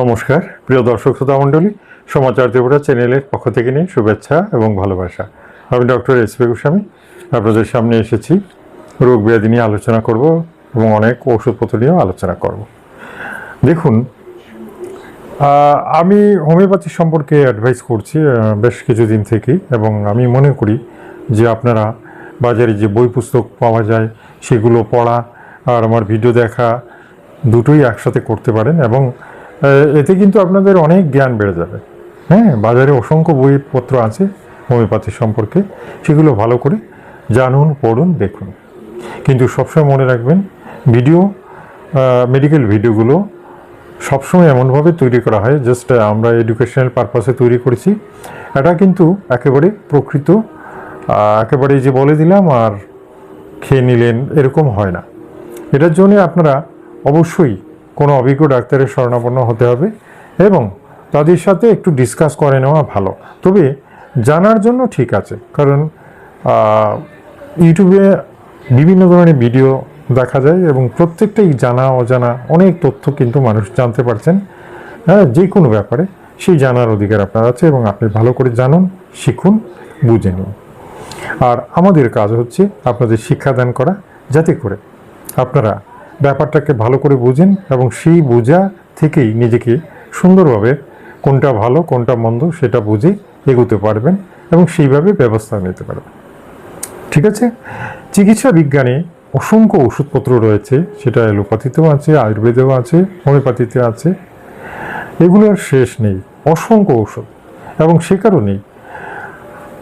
নমস্কার, প্রিয় দর্শক শ্রোতা মণ্ডলী, সমাচার ত্রিপুরা চ্যানেলের পক্ষ থেকে নিয়ে শুভেচ্ছা এবং ভালোবাসা। আমি ডক্টর এস পি গোস্বামী, আপনাদের সামনে এসেছি। রোগ ব্যাধি নিয়ে আলোচনা করব এবং অনেক ওষুধপত্র নিয়েও আলোচনা করব। দেখুন আমি হোমিওপ্যাথি সম্পর্কে অ্যাডভাইস করছি বেশ কিছুদিন থেকেই এবং আমি মনে করি যে আপনারা বাজারে যে বই পুস্তক পাওয়া যায়, সেগুলো পড়া আর আমার ভিডিও দেখা দুটোই একসাথে করতে পারেন এবং এতে কিন্তু আপনাদের অনেক জ্ঞান বেড়ে যাবে। হ্যাঁ বাজারে অসংখ্য বইপত্র আছে হোমিওপ্যাথি সম্পর্কে, সেগুলো ভালো করে জানুন, পড়ুন, দেখুন। কিন্তু সবসময় মনে রাখবেন, ভিডিও মেডিকেল ভিডিওগুলো সবসময় এমনভাবে তৈরি করা হয় জাস্ট আমরা এডুকেশনাল পারপাসে তৈরি করেছি। এটা কিন্তু একেবারে প্রকৃত একেবারে যে বলে দিলাম আর খেয়ে নিলেন, এরকম হয় না। এটার জন্য আপনারা অবশ্যই কোনো অভিজ্ঞ ডাক্তারের শরণাপন্ন হতে হবে এবং তাদের সাথে একটু ডিসকাস করে নেওয়া ভালো। তবে জানার জন্য ঠিক আছে, কারণ ইউটিউবে বিভিন্ন ধরনের ভিডিও দেখা যায় এবং প্রত্যেকটাই জানা, অজানা অনেক তথ্য কিন্তু মানুষ জানতে পারছেন। হ্যাঁ যে কোনো ব্যাপারে সেই জানার অধিকার আপনার আছে এবং আপনি ভালো করে জানুন, শিখুন, বুঝে নিন। আর আমাদের কাজ হচ্ছে আপনাদের শিক্ষাদান করা, যাতে করে আপনারা ব্যাপারটাকে ভালো করে বুঝেন এবং সেই বোঝা থেকেই নিজেকে সুন্দরভাবে কোনটা ভালো, কোনটা মন্দ সেটা বুঝে এগোতে পারবেন এবং সেইভাবে ব্যবস্থা নিতে পারবেন। ঠিক আছে? চিকিৎসা বিজ্ঞানে অসংখ্য ওষুধপত্র রয়েছে, সেটা অ্যালোপ্যাথিতেও আছে, আয়ুর্বেদেও আছে, হোমিওপ্যাথিতে আছে। এগুলোর শেষ নেই, অসংখ্য ওষুধ। এবং সে কারণেই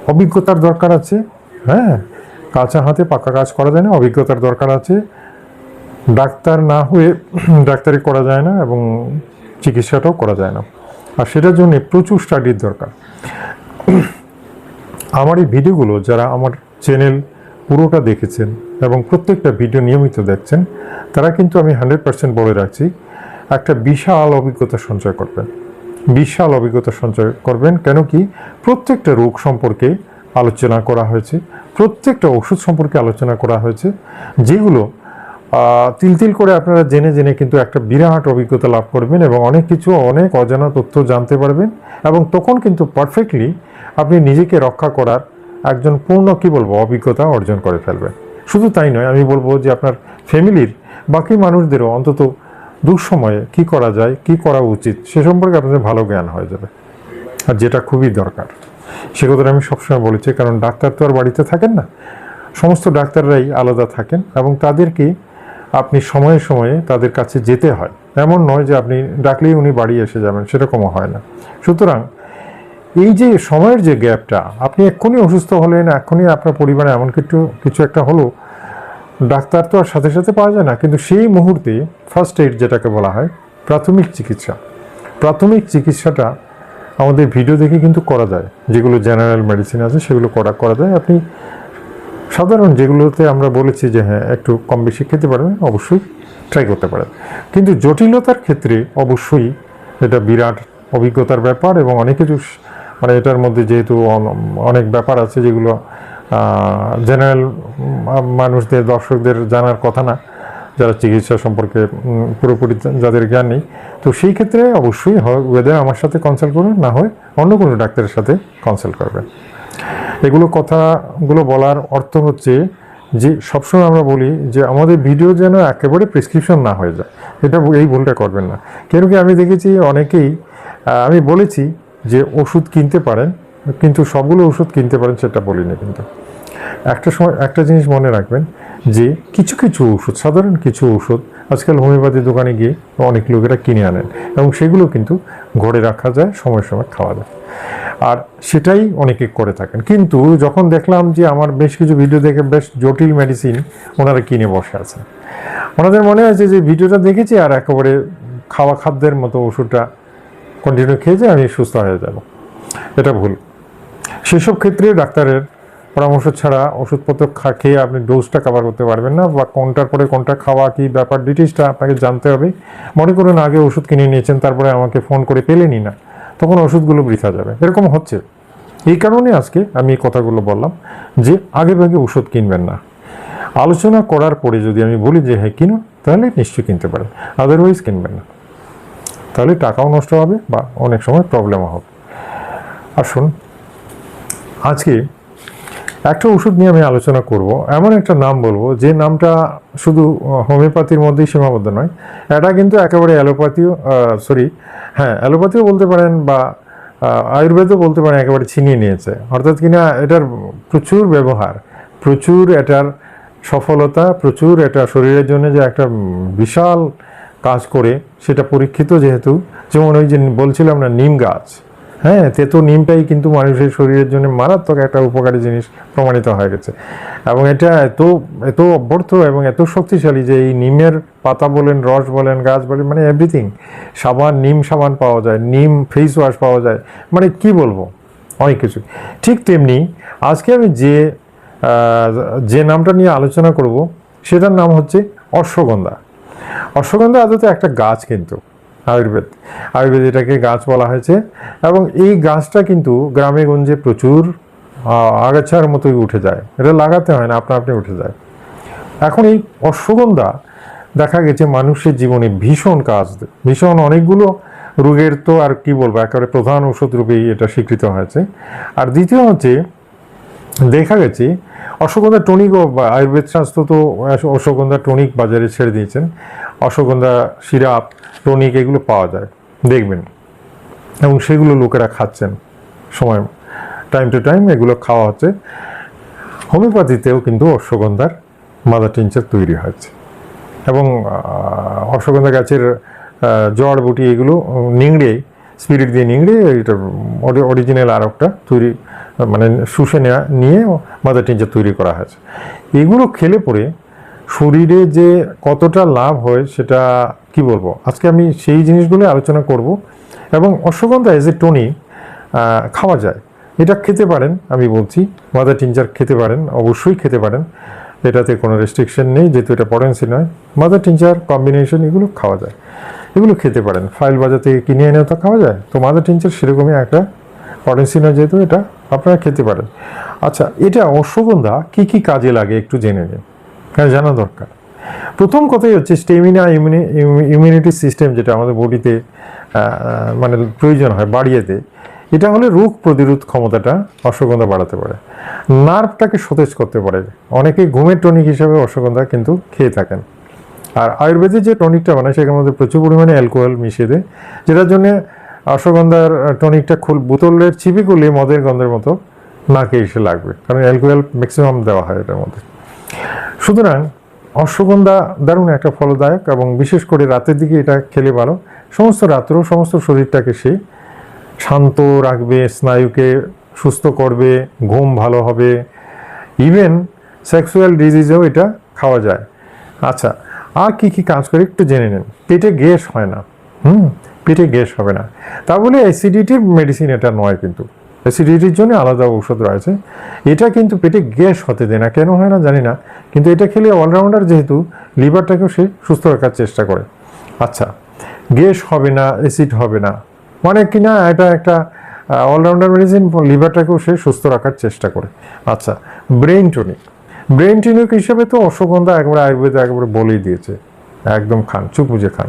অভিজ্ঞতার দরকার আছে হ্যাঁ? কাঁচা হাতে পাকা কাজ করা যায় না, অভিজ্ঞতার দরকার আছে। ডাক্তার না হয়ে ডাক্তারি করা যায় না এবং চিকিৎসাটাও করা যায় না। আর সেটার জন্য প্রচুর স্টাডির দরকার। আমার এই ভিডিওগুলো যারা আমার চ্যানেল পুরোটা দেখেছেন এবং প্রত্যেকটা ভিডিও নিয়মিত দেখছেন, তারা কিন্তু আমি হান্ড্রেড পার্সেন্ট বলে রাখছি, একটা বিশাল অভিজ্ঞতা সঞ্চয় করবেন। বিশাল অভিজ্ঞতা সঞ্চয় করবেন কেন কি প্রত্যেকটা রোগ সম্পর্কে আলোচনা করা হয়েছে, প্রত্যেকটা ওষুধ সম্পর্কে আলোচনা করা হয়েছে, যেগুলো তিল তিল করে আপনারা জেনে জেনে কিন্তু একটা বিরাট অভিজ্ঞতা লাভ করবেন এবং অনেক কিছু, অনেক অজানা তথ্য জানতে পারবেন এবং তখন কিন্তু পারফেক্টলি আপনি নিজেকে রক্ষা করার একজন পূর্ণ, কি বলব, অভিজ্ঞতা অর্জন করে ফেলবেন। শুধু তাই নয়, আমি বলব যে আপনার ফ্যামিলির বাকি মানুষদেরও অন্তত দুঃসময়ে কি করা যায়, কি করা উচিত, সে সম্পর্কে আপনাদের ভালো জ্ঞান হয়ে যাবে। আর যেটা খুবই দরকার। সে কথাটা আমি সবসময় বলেছি, কারণ ডাক্তার তো আর বাড়িতে থাকেন না। সমস্ত ডাক্তাররাই আলাদা থাকেন এবং তাদেরকে আপনি সময়ে সময়ে তাদের কাছে যেতে হয়। এমন নয় যে আপনি ডাকলেই উনি বাড়ি এসে যাবেন, সেরকমও হয় না। সুতরাং এই যে সময়ের যে গ্যাপটা, আপনি এক্ষুনি অসুস্থ হলেন, এক্ষুনি আপনার পরিবারে এমন কিছু কিছু একটা হলো, ডাক্তার তো আর সাথে সাথে পাওয়া যায় না। কিন্তু সেই মুহূর্তে ফার্স্ট এইড যেটাকে বলা হয়, প্রাথমিক চিকিৎসা। প্রাথমিক চিকিৎসাটা আমাদের ভিডিও দেখে কিন্তু করা যায়। যেগুলো জেনারেল মেডিসিন আছে, সেগুলো করা করা যায়। আপনি সাধারণ যেগুলোতে আমরা বলেছি যে হ্যাঁ একটু কম বেশি খেতে পারবেন অবশ্যই ট্রাই করতে পারেন। কিন্তু জটিলতার ক্ষেত্রে অবশ্যই এটা বিরাট অভিজ্ঞতার ব্যাপার এবং অনেক কিছু মানে এটার মধ্যে যেহেতু অনেক ব্যাপার আছে যেগুলো জেনারেল মানুষদের, দর্শকদের জানার কথা না, যারা চিকিৎসা সম্পর্কে পুরোপুরি যাদের জ্ঞান নেই। তো সেই ক্ষেত্রে অবশ্যই হয় ওয়েদার আমার সাথে কনসাল্ট করবেন না হয় অন্য কোনো ডাক্তারের সাথে কনসাল্ট করবেন। এগুলো কথাগুলো বলার অর্থ হচ্ছে যে সবসময় আমরা বলি যে আমাদের ভিডিও যেন একেবারে প্রেসক্রিপশন না হয়ে যায়। এটা এই ভুলটা করবেন না। কেন কি আমি দেখেছি অনেকেই আমি বলেছি যে ওষুধ কিনতে পারেন, কিন্তু সবগুলো ওষুধ কিনতে পারেন সেটা বলিনি কিন্তু। একটা সময় একটা জিনিস মনে রাখবেন যে কিছু কিছু ওষুধ, সাধারণ কিছু ওষুধ আজকাল হোমিওপ্যাথি দোকানে গিয়ে অনেক লোকেরা কিনে আনেন এবং সেগুলো কিন্তু ঘরে রাখা যায়, সময় সময় খাওয়া যায়। আর সেটাই অনেকে করে থাকেন। কিন্তু যখন দেখলাম যে আমার বেশ কিছু ভিডিও দেখে বেশ জটিল মেডিসিন ওনারা কিনে বসে আছেন। ওনাদের মনে হয়েছে যে ভিডিওটা দেখেছি আর একেবারে খাওয়া খাদ্যের মতো ওষুধটা কন্টিনিউ খেয়েছে আমি সুস্থ হয়ে যাব। এটা ভুল। সেসব ক্ষেত্রে ডাক্তারের পরামর্শ ছাড়া ওষুধপত্র খা- খেয়ে আপনি ডোজটা কভার করতে পারবেন না বা কোনটার পরে কোনটা খাওয়া কি ব্যাপার ডিটেলসটা আপনাকে জানতে হবে। মনে করুন আগে ওষুধ কিনে নিয়েছেন, তারপরে আমাকে ফোন করে পেলেনই না। তখন ওষুধগুলো বৃথা যাবে। এরকম হচ্ছে। এই কারণে আজকে আমি এই কথাগুলো বললাম যে আগে ভাগে ওষুধ কিনবেন না। আলোচনা করার পরে যদি আমি বলি যে হ্যাঁ কিনুন, তাহলে নিশ্চয়ই কিনতে পারেন। আদারওয়াইজ কিনবেন না। তাহলে টাকাও নষ্ট হবে বা অনেক সময় প্রবলেমও হবে। আসুন, আজকে একটা ওষুধ নিয়ে আমি আলোচনা করব। এমন একটা নাম বলব, যে নামটা শুধু হোমিওপ্যাথির মধ্যেই সীমাবদ্ধ নয়, এটা কিন্তু একেবারে অ্যালোপ্যাথিও সরি হ্যাঁ অ্যালোপ্যাথিও বলতে পারেন বা আয়ুর্বেদও বলতে পারেন, একেবারে ছিনিয়ে নিয়েছে। অর্থাৎ কিনা এটার প্রচুর ব্যবহার, প্রচুর এটার সফলতা, প্রচুর এটা শরীরের জন্য যে একটা বিশাল কাজ করে, সেটা পরীক্ষিত যেহেতু, যেমন ওই যে বলছিলাম না, নিম গাছ। হ্যাঁ তেতো নিমটাই কিন্তু মানুষের শরীরের জন্য মারাত্মক একটা উপকারী জিনিস প্রমাণিত হয়ে গেছে। এবং এটা এত এত অভ্যর্থ এবং এত শক্তিশালী যে এই নিমের পাতা বলেন, রস বলেন, গাছ বলেন মানে এভরিথিং সাবান, নিম সাবান পাওয়া যায়, নিম ফেস ওয়াশ পাওয়া যায় মানে কি বলব? অনেক কিছু। ঠিক তেমনি আজকে আমি যে যে নামটা নিয়ে আলোচনা করব, সেটার নাম হচ্ছে অশ্বগন্ধা। অশ্বগন্ধা আদতে একটা গাছ কিন্তু। আয়ুর্বেদ। আয়ুর্বেদ এটাকে গাছ বলা হয়েছে এবং এই গাছটা কিন্তু গ্রামে গঞ্জে প্রচুর আগাছার মতোই উঠে যায়। এটা লাগাতে হয় না, আপনা আপনি উঠে যায়। এখন এই অশ্বগন্ধা দেখা গেছে মানুষের জীবনে ভীষণ কাজ ভীষণ অনেকগুলো রোগের তো আর কি বলব, একেবারে প্রধান ওষুধ রূপেই এটা স্বীকৃত হয়েছে। আর দ্বিতীয় হচ্ছে দেখা গেছে। অশ্বগন্ধা টনিক ও আয়ুর্বেদ শাস্ত্র তো অশ্বগন্ধা টনিক বাজারে ছেড়ে দিয়েছেন। অশ্বগন্ধা সিরাপ, টনিক এগুলো পাওয়া যায়। দেখবেন। এবং সেগুলো লোকেরা খাচ্ছেন। সময় টাইম টু টাইম এগুলো খাওয়া হচ্ছে। হোমিওপ্যাথিতেও কিন্তু অশ্বগন্ধার মাদার টিনচার তৈরি হয়েছে। এবং অশ্বগন্ধা গাছের জড় বুটি এগুলো নিংড়ে স্পিরিট দিয়ে নিংড়ে, এটা অরিজিনাল আর একটা তৈরি মানে শুষে নেওয়া নিয়ে মাদার টিনচার তৈরি করা হয়েছে। এগুলো খেলে পরে শরীরে যে কতটা লাভ হয় সেটা কি বলব? আজকে আমি সেই জিনিসগুলো আলোচনা করব এবং অশ্বগন্ধা এজ এ টনি খাওয়া যায়। এটা খেতে পারেন, আমি বলছি মাদার টিনচার খেতে পারেন, অবশ্যই খেতে পারেন। এটাতে কোনো রেস্ট্রিকশন নেই, যেহেতু এটা পটেন্সি নয়। মাদার টিনচার কম্বিনেশন এগুলো খাওয়া যায়। এগুলো খেতে পারেন। ফাইল বাজার থেকে কিনে এনেও তো খাওয়া যায়। তো মাদার টিনচার সেরকমই একটা পটেন্সি নয়, যেহেতু এটা আপনারা খেতে পারেন। আচ্ছা এটা অশ্বগন্ধা কি কি কাজে লাগে একটু জেনে নিন। হ্যাঁ জানা দরকার। প্রথম কথাই হচ্ছে স্টেমিনা ইমিউনিটি সিস্টেম যেটা আমাদের বডিতে মানে প্রয়োজন হয় বাড়িয়েতে এটা হলে রোগ প্রতিরোধ ক্ষমতাটা অশ্বগন্ধা বাড়াতে পারে। নার্ভটাকে সতেজ করতে পারে। অনেকে ঘুমের টনিক হিসেবে অশ্বগন্ধা কিন্তু খেয়ে থাকেন। আর আয়ুর্বেদের যে টনিকটা বানায় সেখানে মধ্যে প্রচুর পরিমাণে অ্যালকোহল মিশিয়ে দেয়, যেটার জন্য অশ্বগন্ধার টনিকটা খুল, বোতলের চিপি করলে মদের গন্ধের মতো নাকে এসে লাগবে। কারণ অ্যালকোহল ম্যাক্সিমাম দেওয়া হয় এটার মধ্যে। সুতরাং অশ্বগন্ধা দারুণ একটা ফলদায়ক এবং বিশেষ করে রাতের দিকে এটা খেলে ভালো। সমস্ত রাত্র, সমস্ত শরীরটাকে সে শান্ত রাখবে, স্নায়ুকে সুস্থ করবে, ঘুম ভালো হবে। ইভেন সেক্সুয়াল ডিজিজেও এটা খাওয়া যায়। আচ্ছা আর কি কি কাজ করে একটু জেনে নেন। পেটে গ্যাস হয় না। হুম? পেটে গ্যাস হবে না। তা বলে অ্যাসিডিটির মেডিসিন এটা নয় কিন্তু। অ্যাসিডিটির জন্য আলাদা ঔষধ রয়েছে। এটা কিন্তু পেটে গ্যাস হতে দেয় না। কেন হয় না জানি না। কিন্তু এটা খেলে অলরাউন্ডার যেহেতু লিভারটাকেও সে সুস্থ রাখার চেষ্টা করে। আচ্ছা গ্যাস হবে না অ্যাসিড হবে না। মানে কিনা এটা একটা অলরাউন্ডার মেডিসিন লিভারটাকেও সে সুস্থ রাখার চেষ্টা করে। আচ্ছা ব্রেন টনিক ব্রেন টনিক হিসেবে তো অশ্বগন্ধা একবারে আয়ুর্বেদে একবারে বলেই দিয়েছে। একদম খান চুপ বুঝে খান।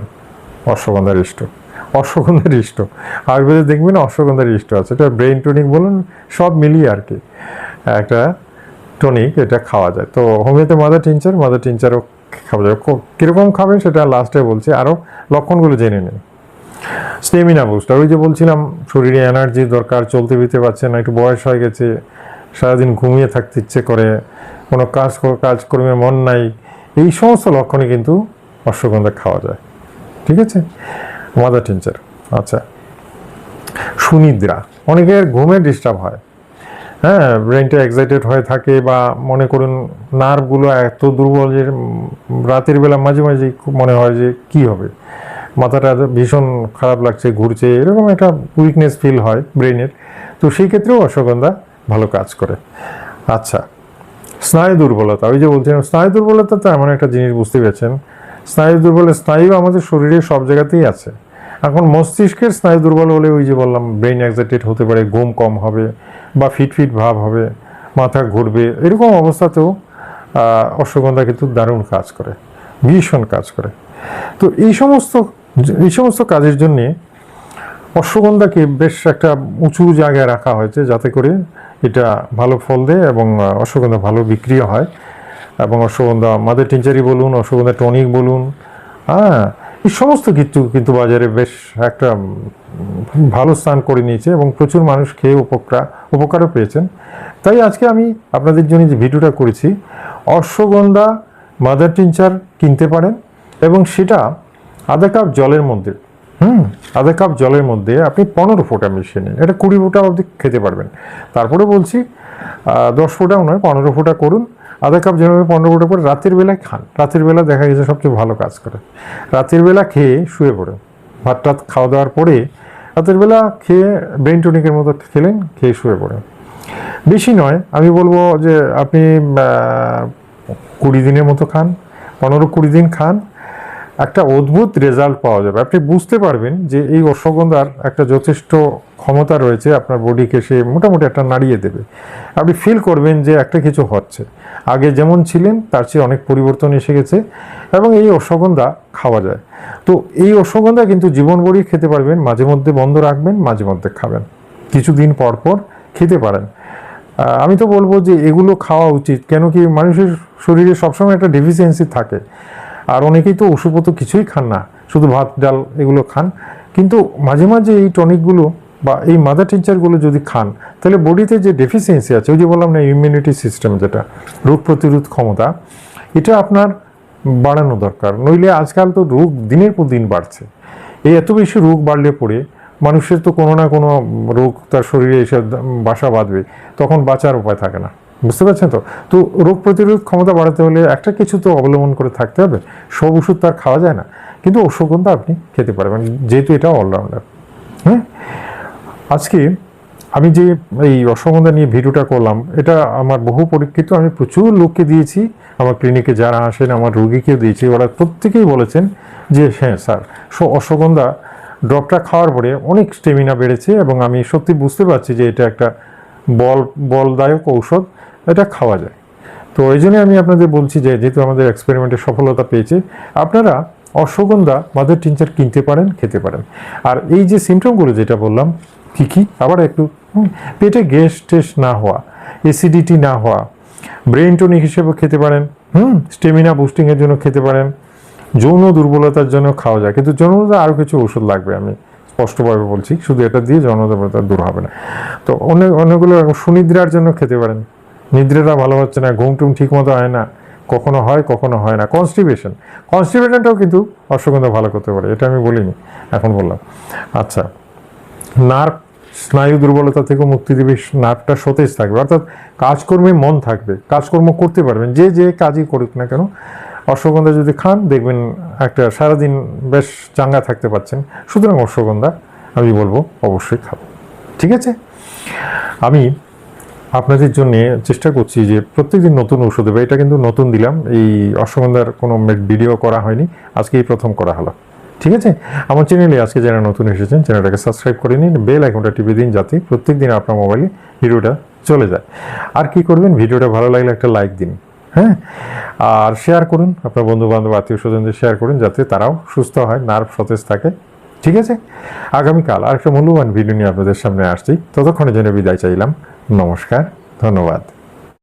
অশ্বগন্ধার ইষ্ট অশ্বগন্ধার ইষ্ট। আয়ুর্বেদে দেখবেন অশ্বগন্ধার ইষ্ট আছে। এটা ব্রেন টনিক বলুন, সব মিলিয়ে আর কি। একটা টনিক এটা খাওয়া যায়। তো হোমিওতে মাদার টিনচার মাদার টিনচারও খাওয়া যায়। কীরকম খাবেন সেটা লাস্টে বলছি। আরও লক্ষণগুলো জেনে নিন। স্টেমিনা বুস্টার ওই যে বলছিলাম, শরীরে এনার্জি দরকার, চলতে ফিরতে পারছে না, একটু বয়স হয়ে গেছে, সারাদিন ঘুমিয়ে থাকতে ইচ্ছে করে, কোনো কাজ কর- কাজকর্মে মন নাই, এই সমস্ত লক্ষণে কিন্তু অশ্বগন্ধা খাওয়া যায়। ঠিক আছে? Mother tincture. আচ্ছা। সুনিদ্রা। অনেকের ঘুমের ডিস্টার্ব হয়। হ্যাঁ ব্রেনটা এক্সাইটেড হয়ে থাকে বা মনে করুন নার্ভগুলো এত দুর্বল যে, রাতের বেলা মাঝে মাঝে খুব মনে হয় যে, কি হবে? মাথাটা ভীষণ খারাপ লাগছে, ঘুরছে, এরকম একটা উইকনেস ফিল হয় ব্রেনের তো সেই ক্ষেত্রেও অশ্বগন্ধা ভালো কাজ করে। আচ্ছা। স্নায়ু দুর্বলতা। ওই যে বলছিলাম, স্নায়ু দুর্বলতা তো এমন একটা জিনিস বুঝতে পেরেছেন। স্নায়ু দুর্বল, স্নায়ু আমাদের শরীরে সব জায়গাতেই আছে। এখন মস্তিষ্কের স্নায়ু দুর্বল হলে ওই যে বললাম ব্রেন এক্সাইটেড হতে পারে, ঘুম কম হবে বা ফিট ফিট ভাব হবে, মাথা ঘুরবে, এরকম অবস্থাতেও অশ্বগন্ধা কিন্তু দারুণ কাজ করে, ভীষণ কাজ করে। তো এই সমস্ত এই সমস্ত কাজের জন্যে অশ্বগন্ধাকে বেশ একটা উঁচু জায়গায় রাখা হয়েছে যাতে করে এটা ভালো ফল দেয় এবং অশ্বগন্ধা ভালো বিক্রিও হয়। এবং অশ্বগন্ধা মাদের টিঞ্চারি বলুন, অশ্বগন্ধা টনিক বলুন হ্যাঁ সমস্ত কিছু কিন্তু বাজারে বেশ একটা ভালো স্থান করে নিয়েছে এবং প্রচুর মানুষ খেয়ে উপকার, উপকারও পেয়েছেন। তাই আজকে আমি আপনাদের জন্য যে ভিডিওটা করেছি, অশ্বগন্ধা মাদার টিঞ্চার কিনতে পারেন এবং সেটা আধা কাপ জলের মধ্যে, হুম, আধা কাপ জলের মধ্যে আপনি পনেরো ফোঁটা মিশিয়ে নিন। এটা কুড়ি ফোঁটা অবধি খেতে পারবেন। তারপরে বলছি দশ ফোঁটাও নয়, পনেরো ফোঁটা করুন। আধা কাপ যেভাবে পনেরো ফুটে পরে রাতের বেলায় খান। রাতের বেলা দেখা গেছে সবচেয়ে ভালো কাজ করে। রাতের বেলা খেয়ে শুয়ে পড়ে। ভাত টাত খাওয়া দাওয়ার পরে রাতের বেলা খেয়ে ব্রেন টনিকের মতো খেলেন, খেয়ে শুয়ে পড়ে বেশি নয়, আমি বলব যে আপনি কুড়ি দিনের মতো খান, পনেরো কুড়ি দিন খান একটা অদ্ভুত রেজাল্ট পাওয়া যাবে। আপনি বুঝতে পারবেন যে এই অশ্বগন্ধার একটা যথেষ্ট ক্ষমতা রয়েছে আপনার বডিকে সে মোটামুটি একটা নাড়িয়ে দেবে। আপনি ফিল করবেন যে একটা কিছু হচ্ছে। আগে যেমন ছিলেন, তার চেয়ে অনেক পরিবর্তন এসে গেছে এবং এই অশ্বগন্ধা খাওয়া যায়। তো এই অশ্বগন্ধা কিন্তু জীবন ভরি খেতে পারবেন, মাঝে মধ্যে বন্ধ রাখবেন, মাঝে মধ্যে খাবেন। কিছুদিন পর পর খেতে পারেন। আমি তো বলব যে এগুলো খাওয়া উচিত, কেন কি মানুষের শরীরে সবসময় একটা ডেফিসিয়েন্সি থাকে। আর অনেকেই তো ওষুধপত্র কিছুই খান না, শুধু ভাত, ডাল এগুলো খান। কিন্তু মাঝে মাঝে এই টনিকগুলো বা এই মাদার টিনচারগুলো যদি খান, তাহলে বডিতে যে ডেফিসিয়েন্সি আছে, ওই যে বললাম না ইমিউনিটি সিস্টেম যেটা, রোগ প্রতিরোধ ক্ষমতা, এটা আপনার বাড়ানো দরকার। নইলে আজকাল তো রোগ দিনের পর দিন বাড়ছে। এই এত বেশি রোগ বাড়লে পরে মানুষের তো কোনো না কোনো রোগ তার শরীরে এসে বাসা বাঁধবে, তখন বাঁচার উপায় থাকে না। বুঝতে পারছেন তো? তো রোগ প্রতিরোধ ক্ষমতা বাড়াতে হলে একটা কিছু তো অবলম্বন করে থাকতে হবে। সব ওষুধ তো আর খাওয়া যায় না। কিন্তু অশ্বগন্ধা আপনি খেতে পারবেন, যেহেতু এটা অলরাউন্ডার হ্যাঁ? আজকে আমি যে এই অশ্বগন্ধা নিয়ে ভিডিওটা করলাম, এটা আমার বহু পরীক্ষিত, আমি প্রচুর লোককে দিয়েছি। আমার ক্লিনিকে যারা আসেন, আমার রোগীকেও দিয়েছি। ওরা প্রত্যেকেই বলেছেন যে হ্যাঁ স্যার অশ্বগন্ধা ড্রপটা খাওয়ার পরে অনেক স্টেমিনা বেড়েছে এবং আমি সত্যি বুঝতে পারছি যে এটা একটা বল, বলদায়ক ঔষধ। এটা খাওয়া যায়। তো এই জন্য আমি আপনাদের বলছি যে, যেহেতু আমাদের এক্সপেরিমেন্টে সফলতা পেয়েছে, আপনারা অশ্বগন্ধা মাদার টিনচার কিনতে পারেন, খেতে পারেন। আর এই যে সিমটমগুলো যেটা বললাম, কী কী? আবার একটু পেটে গ্যাস টেস না হওয়া এসিডিটি না হওয়া ব্রেন টনিক হিসেবে খেতে পারেন, হুম স্টেমিনা বুস্টিংয়ের জন্য খেতে পারেন, যৌন দুর্বলতার জন্য খাওয়া যায়। কিন্তু যৌন আরও কিছু ওষুধ লাগবে, আমি স্পষ্টভাবে বলছি, শুধু এটা দিয়ে যৌন দুর্বলতা দূর হবে না। তো অনেক, অনেকগুলো সুনিদ্রার জন্য খেতে পারেন। নিদ্রাটা ভালো হচ্ছে না ঘুম টুম ঠিক মতো হয় না, কখনো হয় কখনো হয় না। কনস্টিপেশন কনস্টিপেশনটাও কিন্তু অশ্বগন্ধা ভালো করতে পারে, এটা আমি বলিনি, এখন বললাম। আচ্ছা নার্ভ স্নায়ু দুর্বলতা থেকে মুক্তি দেবে, নার্ভটা সতেজ থাকবে, অর্থাৎ কাজকর্মে মন থাকবে, কাজকর্ম করতে পারবেন, যে যে কাজই করুক না কেন, অশ্বগন্ধা যদি খান, দেখবেন একটা সারাদিন বেশ চাঙ্গা থাকতে পারছেন সুতরাং অশ্বগন্ধা আমি বলব অবশ্যই খাব ঠিক আছে? আমি আপনাদের জন্য চেষ্টা করছি যে প্রত্যেকদিন নতুন ওষুধ দেবে এটা কিন্তু নতুন দিলাম, এই অশ্বগন্ধার কোনো ভিডিও করা হয়নি, আজকে এই প্রথম করা হলো। ঠিক আছে? আমার চ্যানেলে আজকে যারা নতুন এসেছেন চ্যানেলটাকে সাবস্ক্রাইব করে নিন বেল আইকনটা টিপে দিন যাতে প্রত্যেক দিন আপনার মোবাইলে ভিডিওটা চলে যায়। আর কি করবেন? ভিডিওটা ভালো লাগলে একটা লাইক দিন হ্যাঁ? আর শেয়ার করুন, আপনার বন্ধু বান্ধব আত্মীয় স্বজনদের শেয়ার করুন, যাতে তারাও সুস্থ হয় নার্ভ সতেজ থাকে। ঠিক আছে? আগামীকাল আর একটা মূল্যবান ভিডিও নিয়ে আপনাদের সামনে আসছি। ততক্ষণে জন্য বিদায় চাইলাম। নমস্কার ধন্যবাদ।